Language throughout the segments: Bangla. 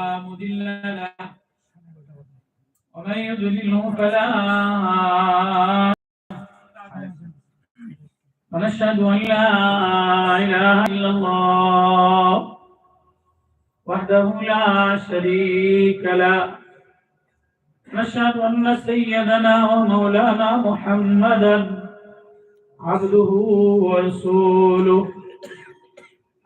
مضل له ومن يضلله فلا ونشهد أن لا إله إلا الله وحده لا شريك له نشهد أن سيدنا ومولانا محمدا عبده ورسوله.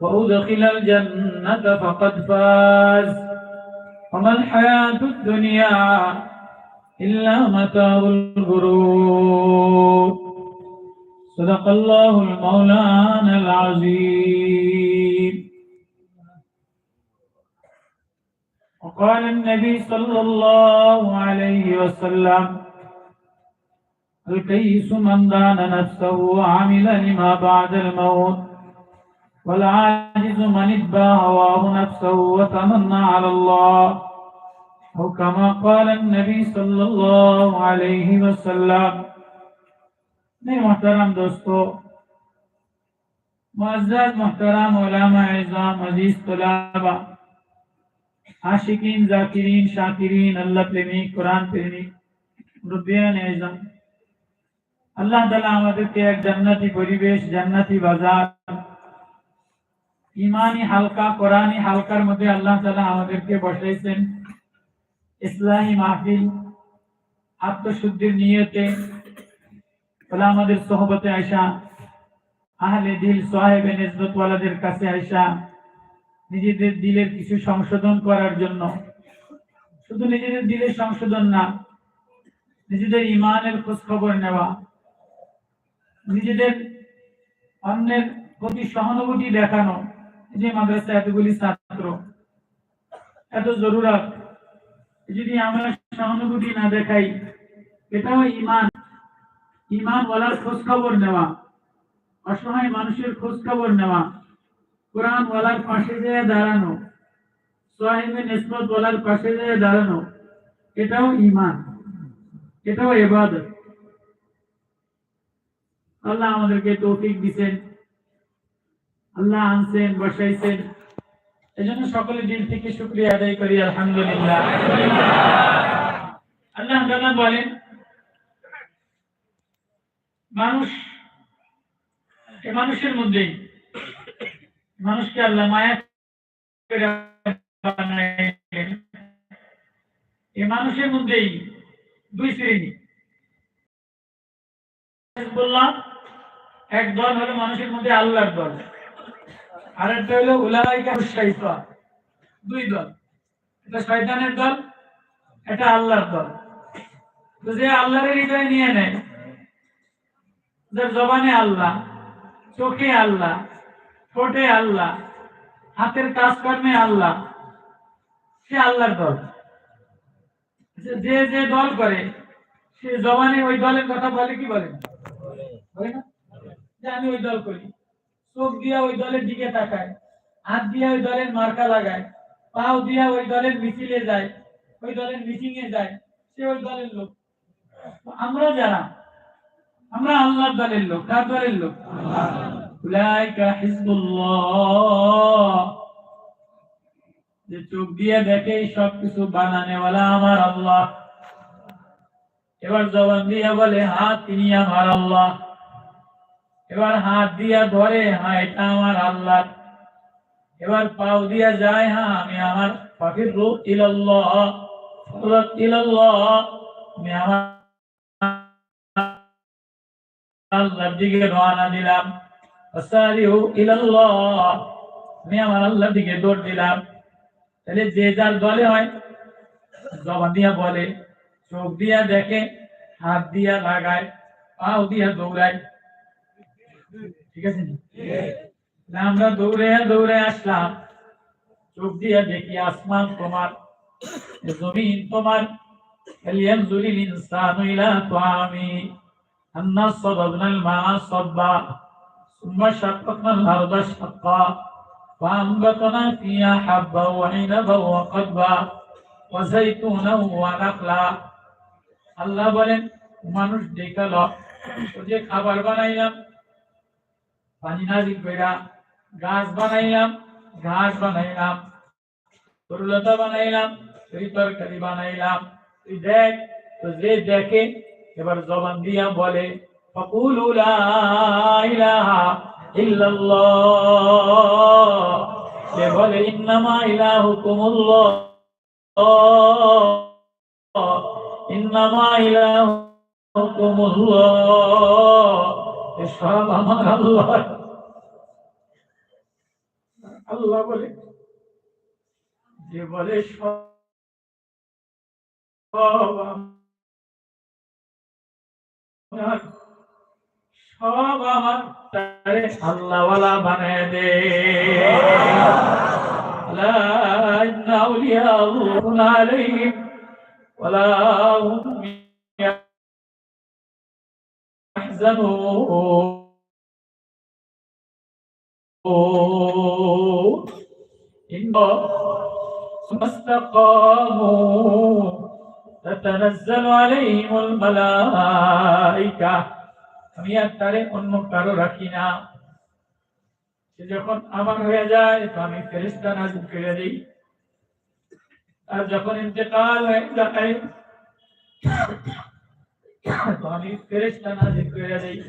وأدخل الجنة فقد فاز. وما الحياة الدنيا إلا متاع الغرور. صدق الله المولانا العظيم. وقال النبي صلى الله عليه وسلم الكيس من دان نفسه وعمل لما بعد الموت. والعاجز من اتبع هواه نفسه وتمنى على الله أو قال النبي صلى الله عليه وسلم. نہیں محترم دوستو، معزز، محترم، علماء عظام عزیز طلابہ عاشقین، ذاکرین، شاکرین، اللہ پریمی، قرآن پریمی، ربیان عظام اللہ تعالیٰ کے এক জান্নাতি পরিবেশ জান্নাতি বাজার ইমানি হালকা কোরআনি হালকার মধ্যে আল্লাহ তালা আমাদেরকে বসাইছেন। ইসলামী মাহফিল, আত্মশুদ্ধির নিয়তে আমাদের সোহবতে আয়সা আহলে দিল সাহেবে নিজবতওয়ালাদের কাছে আয়সা নিজেদের দিলের কিছু সংশোধন করার জন্য। শুধু নিজেদের দিলের সংশোধন না, নিজেদের ইমানের খোঁজ খবর নেওয়া, নিজেদের অন্যের প্রতি সহানুভূতি দেখানো যে মাদ্রাসা এতগুলি ছাত্র, এত জরুরত, যদি আমরা সহানুভূতি না দেখাই, এটাও ইমান। ইমান বলার খোঁজ খবর নেওয়া, অসহায় মানুষের খোঁজ খবর নেওয়া, কোরআন বলার পাশে যেয়ে দাঁড়ানো সোহেবে নিসবত বলার পাশে যেয়ে দাঁড়ানো, এটাও ইমান, এটাও এবাদত। আল্লাহ আমাদেরকে তৌফিক দিছেন। আল্লাহ আনছেন, বসাইছেন। এজন্য সকলে দিল থেকে শুক্রিয়া আদায় করি, আলহামদুলিল্লাহ। আল্লাহ তাআলা বলেন, মানুষ, এ মানুষের মধ্যেই মানুষকে আল্লাহ মায়া। এই মানুষের মধ্যেই দুই শ্রেণি। বললাম, এক দল হলো মানুষের মধ্যে আল্লাহর দল। আর হলো উলাইকা শৈতান দুই দল। এটা শয়তানের দল, এটা আল্লাহর দল। তো যে আল্লাহর হৃদয় নিয়ে নেয়, যার জবানে আল্লাহ, চোখে আল্লাহ, ঠোঁটে আল্লাহ, হাতের কাজকর্মে আল্লাহ, সে আল্লাহর দল। যে- যে যে দল করে, সে জবানে ওই দলের কথা বলে কি বলে? বলে না? যে আমি ওই দল করি। চোখ দিয়া ওই দলের দিকে তাকায়, হাত দিয়া ওই দলের মার্কা লাগায়, পাও দিয়া ওই দলের মিছিলে যায়, ওই দলের মিটিং এ যায়, সে ওই দলের লোক। আমরা যারা, আমরা আল্লাহর দলের লোক, কার দলের লোক? যে চোখ দিয়ে দেখে সব কিছু বানানেওয়ালা আমার আল্লাহ। এবার জবান দিয়ে বলে হাত তিনি আমার আল্লাহ। এবার হাত দিয়া ধরে হ্যাঁ এটা আমার আল্লাহ। এবার পাও দিয়া যায় হ্যাঁ আমি আমার পাখির রূপ ইলাল্লাহ ফুরাত আমি আমার রওনা দিকে দিলাম। তাহলে যে হয় দিয়া বলে, চোখ দিয়া দেখে, হাত দিয়া লাগায়, পাও দিয়া দৌড়ায়। ঠিক আছে নি? না আমরা দৌড়ে দৌড়ে আসলাম চোখ দিয়ে দেখি আসমান তোমার এ জমিন তোমার فلينظر الإنسان إلى طعامه أنا صببنا الماء صبا ثم شققنا الأرض شقا فأنبتنا فيها حبا وعنبا وقضبا وزيتونا ونخلا আল্লাহ বলেন মানুষ দেখাল ও যে খাবার বানাইলাম পানি নাজিল কইরা বানাইলাম, ঘাস বানাইলাম, তরুলতা বানাইলাম বানাইলাম। তুই দেখ, তো যে দেখে এবার জবান দিয়া বলে, ফকুলু লা ইলাহা ইল্লাল্লাহ। সে বলে, ইন্নামা ইলাহুকুমুল্লাহ। ইন্নামা ইলাহুকুমুল্লাহ। এ সব আমার আল্লাহ আল্লাহ বলে যে বলে সব আমার সব আমার তারে আল্লাহওয়ালা বানায় দে لا إن أولياء الله عليهم ولا هم يحزنون إن ثم استقاموا تتنزل عليهم الملائكة আমি আর তারে অন্য কারো রাখি না সে যখন আমার হয়ে যায় তো আমি ফেরিস্তা নাজিল করে দিই আর যখন ইন্তেকাল হয়ে যায় তো আমি ফেরিস্তা নাজিল করে দিই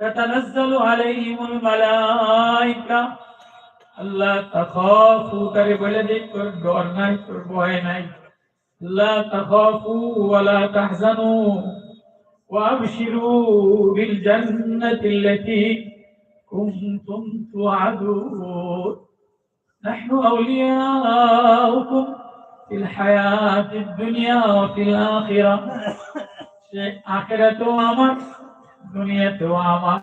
تتنزل عليهم الملائكة আল্লাহ তাখাফু করে বলে দিই তোর ডর নাই তোর ভয় নাই لا تخافوا ولا تحزنوا وابشروا بالجنة التي كنتم توعدون نحن أولياؤكم في الحياة الدنيا وفي الآخرة آخرة আমার দুনিয়াতেও আমার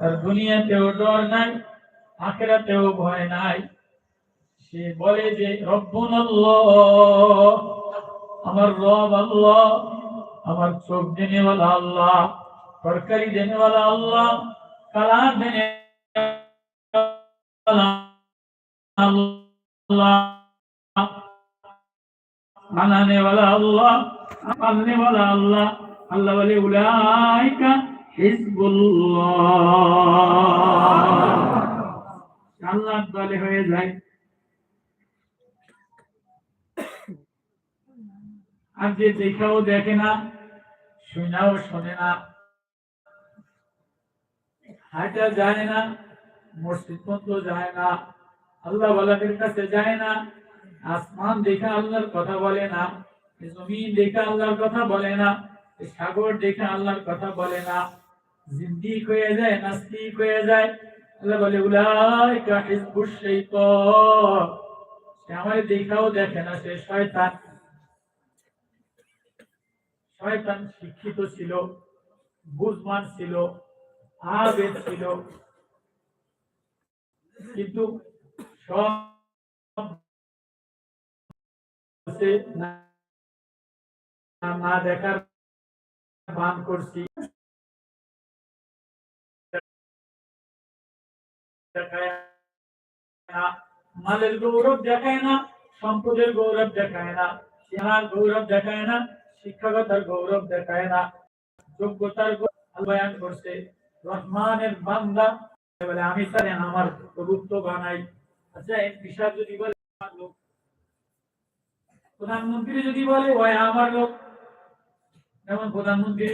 আর দুনিয়াতেও ডর নাই আখেরাতেও ভয় নাই সে বলে যে রব্বুন আমার রব আল্লাহ আমার চোখ দেনেওয়ালা আল্লাহ তরকারি দেনেওয়ালা আল্লাহ কালার দেনে আল্লাহ মানানে ওয়ালা আল্লাহ, মাননে ওয়ালা আল্লাহ। আল্লাহ বলে, উলাইকা হিজবুল্লাহ। দলে হয়ে যায়। আর যে দেখাও দেখে না, শোনাও শোনে না। হাঁটা যায় না, মসজিদ যায় না। আল্লাহ কাছে যায় না। আসমান দেখে আল্লাহর কথা বলে না, জমিন দেখে আল্লাহর কথা বলে না, সাগর দেখে আল্লাহর কথা বলে না জিন্দিক হয়ে যায়, নাস্তিক হয়ে যায়। আল্লাহ বলে, উলাইকা হিজবুশ শাইতান সে আমার দেখাও দেখে না, সে শয়তান। শয়তান শিক্ষিত ছিল, বুঝমান ছিল আবেদ ছিল। কিন্তু সব সে না দেখার ভান করছি। মালের গৌরব দেখায় না, সম্পদের গৌরব দেখায় না চেহার গৌরব দেখায় না, শিক্ষাগতার গৌরব দেখায় না, যোগ্যতার বয়ান করছে রহমানের বান্দা। বলে আমি তারে আমার প্রভুত্ব বানাই। আচ্ছা এই বিষয় যদি বলে প্রধানমন্ত্রী যদি বলে, ওই আমার লোক। যেমন প্রধানমন্ত্রী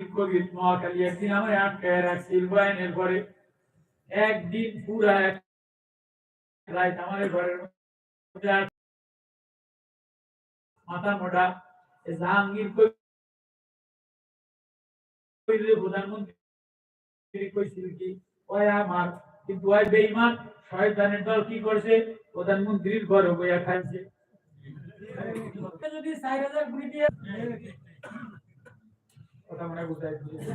কবির মহাকালী একদিন আমার রাখছিল বয়ানের পরে একদিন পুরা এক রাত আমার ঘরের মাথা মোটা। জাহাঙ্গীর প্রধানমন্ত্রী কইছিল কি, ওই আমার, কিন্তু ওই বেঈমান শয়তানের দল কি করছে প্রধানমন্ত্রীর ঘরে বইয়া খাইছে যদি চার হাজার কোটি দিয়ে কথা মনে হয় বুঝাই দিয়েছে।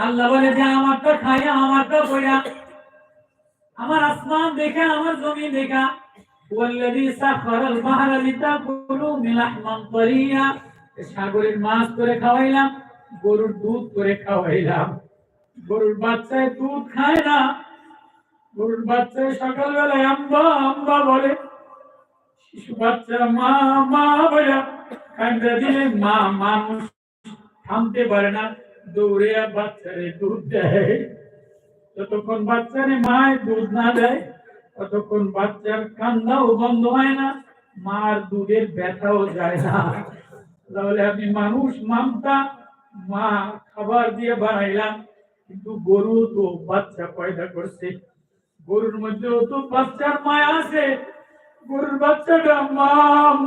আল্লাহ বলে যে আমারটা খাইয়া আমারটা পড়া আমার আসমান দেখা আমার জমি দেখা والذي سخر البحر لتاكلوا من لحما طريا সাগরের মাছ করে খাওয়াইলাম গরুর দুধ করে খাওয়াইলাম গরুর বাচ্চায় দুধ খায় না গরুর বাচ্চায় সকালবেলায় আম্বা আম্বা বলে, শিশু বাচ্চা, মা মা বলে, কান্দা দিলে মা মানুষ থামতে পারে না, দৌড়ে বাচ্চারে দুধ দেয়। যতক্ষণ বাচ্চারে মায়ের দুধ না দেয়, ততক্ষণ বাচ্চার কান্দাও বন্ধ হয় না, মার দুধের ব্যথাও যায় না। তাহলে আমি মানুষ মামতা, মা খাবার দিয়ে বানাইলাম, কিন্তু গরু তো বাচ্চা পয়দা করছে। গরুর মধ্যেও তো বাচ্চার মায়া আছে। গরুর বাচ্চাটা মা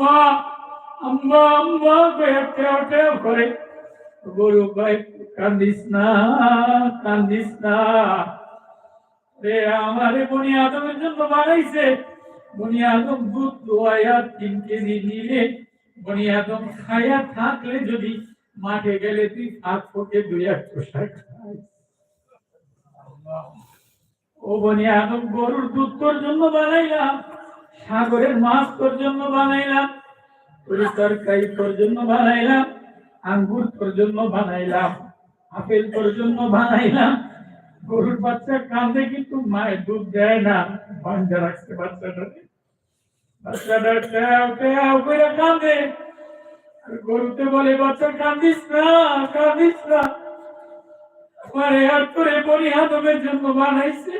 মা আম্মা আম্মা টেও করে গরু ভাই, কান্দিস না কান্দিস না। রে, আমার বনি আদমের জন্য বানাইছে। বনি আদম দুধ দোয়াইয়া তিন কেজি নিলে, বনি আদম খাইয়া থাকলে যদি মাঠে গেলে তুই হাত ফোটে দুই এক পোশাক খাইস। ও বনি আদম, গরুর দুধ তোর জন্য বানাইলাম, সাগরের মাছ তোর জন্য বানাইলাম তরকারি তোর জন্য বানাইলাম, আঙ্গুর তোর জন্য বানাইলাম, আপেল তোর জন্য বানাইলাম। গরুর বাচ্চা কাঁদে কিন্তু মায়ের দুধ দেয় না, বাঞ্জা রাখছে বাচ্চাটাকে। বাচ্চাটা ট্যাও ট্যাও করে কাঁদে। গরুতে বলে, বাচ্চা, কাঁদিস না কাঁদিস না। পরে করে বলি জন্য বানাইছে।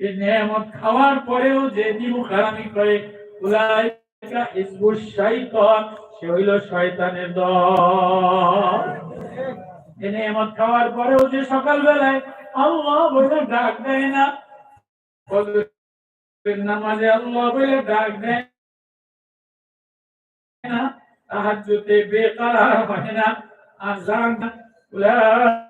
এ নেয়ামত খাওয়ার পরেও যে নিমু খারামি করে, উলাইকা হিজবুশ শাইতান সে হইল শয়তানের দল। এ নেয়ামত খাওয়ার পরেও যে সকাল বেলায় আল্লাহ বলে ডাক দেয় না নামাজে আল্লাহ বলে ডাক দেয় না, তাহাজ্জুদে বেকারার হয় না হিজবুশ শাইতান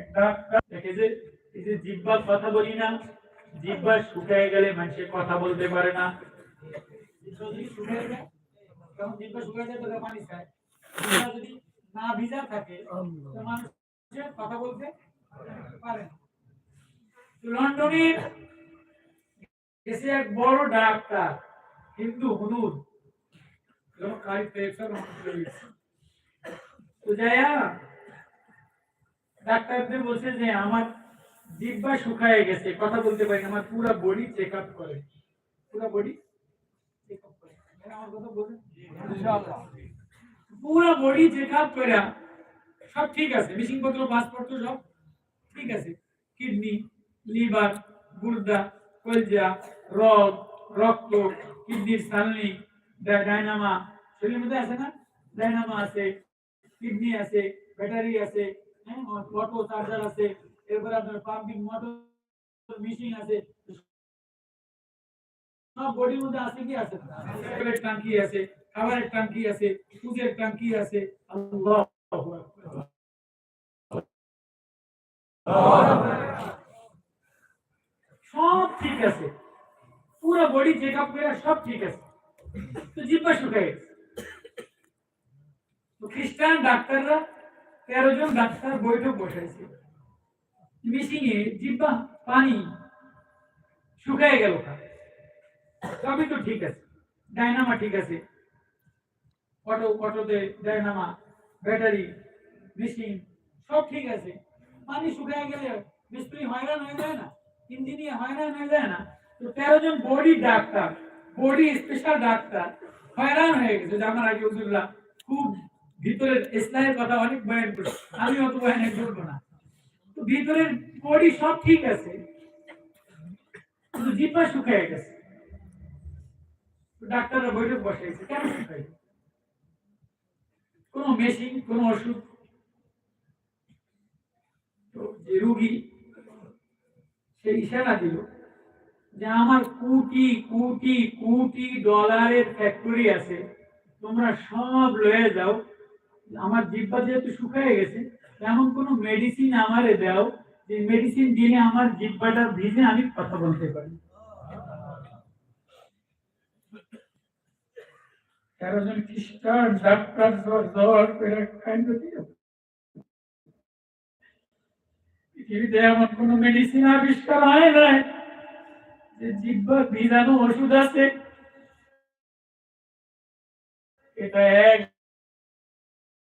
একটা যে এই যে জিব্বার কথা বলি না জিব্বা শুকায় গেলে মানুষের কথা বলতে পারে না। যদি শুকায় যায় তখন জিব্বা শুকায় যায় তখন পানি খায়। যদি না ভিজা থাকে মানুষের কথা বলতে পারে না। লন্ডনে এসে এক বড় ডাক্তার হিন্দু হুনুদ খালি তো যাইয়া ডাক্তারদের বলছে যে আমার জিব্বা শুকায় গেছে। কথা বলতে পারি আমার পুরো বডি চেক আপ করে। পুরো বডি চেক পুরো বডি চেক আপ করে, সব ঠিক আছে। মিশিং পত্র পাসপোর্ট সব ঠিক আছে। কিডনি, লিভার, গুর্দা, কলজা রগ রক্ত, কিডনির সালনি ডায়নামা। শরীরের মধ্যে আছে না? ডায়নামা আছে, কিডনি আছে, ব্যাটারি আছে অটো চার্জার আছে, এরপরে আপনার পাম্পিং মোটর মেশিন আছে। সব বডির মধ্যে আছে কি আছে? ট্যাঙ্কি আছে, খাবারের ট্যাঙ্কি আছে, দুধের ট্যাঙ্কি আছে। সব ঠিক আছে। পুরো বডি চেক আপ করে সব ঠিক আছে। তো জিব্বা শুকায় তো খ্রিস্টান ডাক্তাররা তেরো জন ডাক্তার বৈঠক বসাইছে। মিশিং জিব্বা, পানি শুকায় গেল সবই তো ঠিক আছে, ডায়নামা ঠিক আছে। অটো, অটোতে ডায়নামা, ব্যাটারি মেশিন সব ঠিক আছে। পানি শুকায় গেলে মিস্ত্রি হয়রান হয়ে যায় না ইঞ্জিনিয়ার হয়রান হয়ে যায় না। তো তেরো জন body doctor body special doctor হয়রান হয়ে গেছে। যে আমার আগে খুব ভিতরের ইসলামের কথা অনেক বয়ান করছে আমি অত করব না। তো ভিতরের সব ঠিক আছে, কিন্তু শুকিয়ে গেছে। ডাক্তাররা বৈঠক বসাইছে, কেন কোন মেশিন, কোন ওষুধ? যে রুগী ইশারা দিল যে আমার কোটি কোটি কোটি ডলারের ফ্যাক্টরি আছে, তোমরা সব লয়ে যাও আমার জিব্বা যেহেতু শুকিয়ে গেছে, এমন কোন মেডিসিন আমারে দাও যে মেডিসিন দিলে আমার জিব্বাটা ভিজে আমি কথা বলতে পারি। হয় নাই যে ভিজানো ওষুধ আছে। এটা এক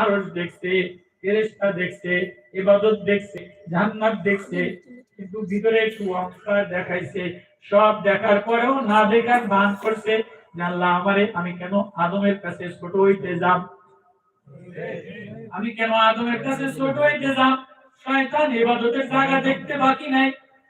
আরশ দেখছে, ফেরেশতা দেখছে, ইবাদত দেখছে, জান্নাত দেখছে, কিন্তু ভিতরে একটু অহংকার দেখাইছে। সব দেখার পরেও না দেখার ভান করছে আল্লাহ আমারে, আমি কেন আদমের কাছে ছোট হইতে যাব আমি কেন আদমের কাছে ছোট হইতে যাব শয়তান ইবাদতের জায়গা দেখতে বাকি নাই,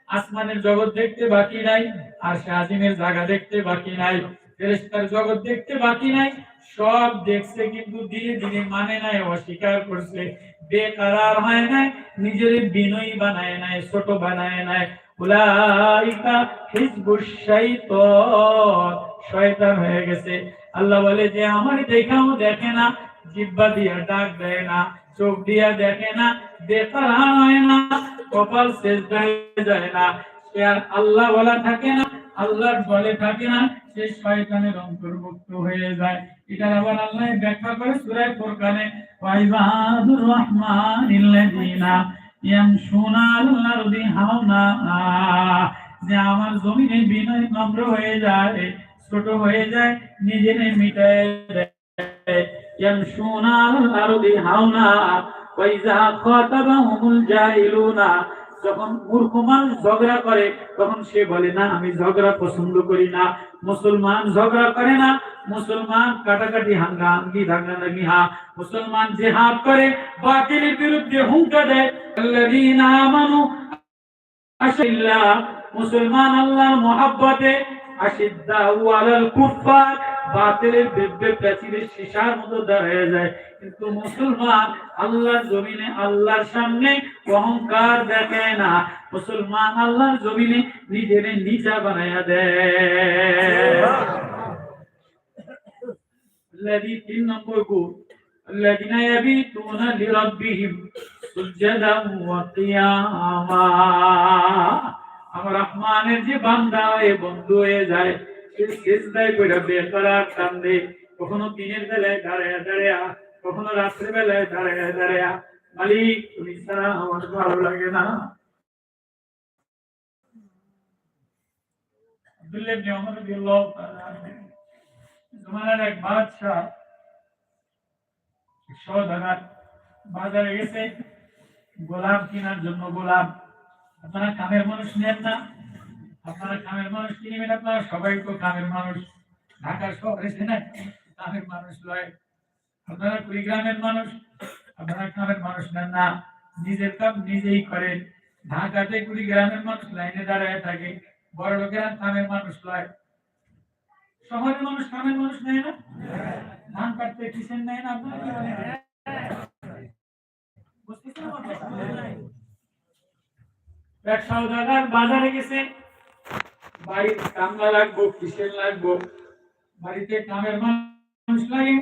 আসমানের জগৎ দেখতে বাকি নাই, আর শাহিমের জায়গা দেখতে বাকি নাই। ফেরেশতার জগৎ দেখতে বাকি নাই, সব দেখছে কিন্তু ধীরে ধীরে মানে নাই, অস্বীকার করছে। বেকারার হয় নাই, নিজের বিনয়ী বানায় নাই, ছোট বানায় নাই। উলাইকা হিজবুশ শাইতান, শয়তান হয়ে গেছে। আল্লাহ বলে যে, আমার দেখাও দেখে না, জিব্বা দিয়া ডাক দেয় না, চোখ দিয়া দেখে না, বেকার হয় না, কপাল শেষ যায় না। সে আর আল্লাহ বলা থাকে না, আল্লাহর বলে থাকে না শয়তানের অন্তর্ভুক্ত হয়ে যায়। আবার আল্লাহ ব্যাখ্যা করে রহমানিল্লাযিনা ইয়ামশুনা যে আমার জমিনে বিনয় নম্র হয়ে যায়, ছোট হয়ে যায় নিজেরে মিটায় দেয়। ইয়ামশুনা ওয়াইজা খাতাবাহুমুল জাহিলুনা। যখন মূর্খ মানুষ ঝগড়া করে, তখন সে বলে, না, আমি ঝগড়া পছন্দ করি না। মুসলমান ঝগড়া করে না, মুসলমান কাটাকাটি হাঙ্গা হাঙ্গি ধাঙ্গা নাঙ্গি হা মুসলমান জেহাদ করে, বাতিলের বিরুদ্ধে হুঙ্কা দেয়। আমানু মুসলমান আল্লাহর মহাব্বতে আশিদ্দাহু আলাল কুফার বাতিলের বিরুদ্ধে প্রাচীরের সীসার মতো দাঁড়িয়ে যায় কিন্তু মুসলমান আল্লাহর জমিনে আল্লাহর সামনে অহংকার দেখে না মুসলমান আল্লাহর জমিনে নিজের নিচা বানায়া দেয় الذي তিন নম্বর গুণ الذين يبيتون لربهم سجدا وقياما আমার রহমানের যে বান্দা হয়ে বন্ধু হয়ে যায় সে কখনো দিনের বেলায় দাঁড়ায় কখনো রাত্রে বেলায় দাঁড়ায় মালিক, তুমি ছাড়া আমার ভালো লাগে না। এক বাদশাহ বাজারে গেছে। গোলাম কেনার জন্য গোলাপ আপনারা কামের মানুষ নেন না? আপনারা কামের মানুষ কিনবেন আপনারা সবাই তো কামের মানুষ। ঢাকার শহরে না কামের মানুষ লয়। আপনারা কুড়িগ্রামের মানুষ, আপনারা কামের মানুষ নেন না। নিজের কাম নিজেই করেন। ঢাকাতে কুড়িগ্রামের মানুষ লাইনে দাঁড়ায় থাকে, বড় লোকেরা কামের মানুষ লয়। শহরের মানুষ কামের মানুষ নেয় না? ধান কাটতে কিসেন নেয় না আপনারা? কি বলেন বুঝতেছেন আমার কথা? এক সওদাগার বাজারে গেছে। বাড়ির কামলা লাগবো, কিসের লাগবো? বাড়িতে কামের মানুষ লাগে?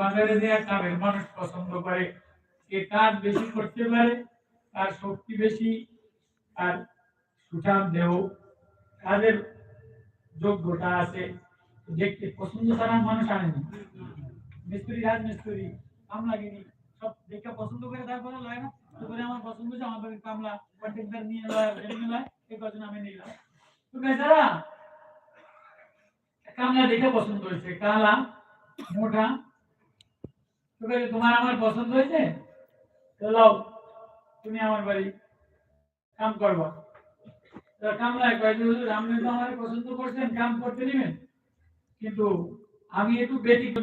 বাজারে দেয়া কামের মানুষ পছন্দ করে। কে কাজ বেশি করতে পারে, তার শক্তি বেশি আর সুঠাম দেহ কাজের যোগ্যতা আছে। দেখতে পছন্দ ছাড়া মানুষ মিস্ত্রি রাজ মিস্ত্রি কামলা গিনি সব দেখে পছন্দ করে, তারপরে লয় না? তো করে আমার পছন্দ হচ্ছে আমার কামলা কন্ট্রাক্টর নিয়ে লয় এমনি লয় এই কজন আমি নিলাম। কামলা দেখে পছন্দ হয়েছে, কালা, মোটা। তোমার আমার পছন্দ হয়েছে? লাও, তুমি আমার বাড়ি কাম করবা। কামলায় কাম নাই কয় আপনি তো আমার পছন্দ করছেন, কাম করতে নেবেন। কিন্তু আমি একটু ব্যতিক্রম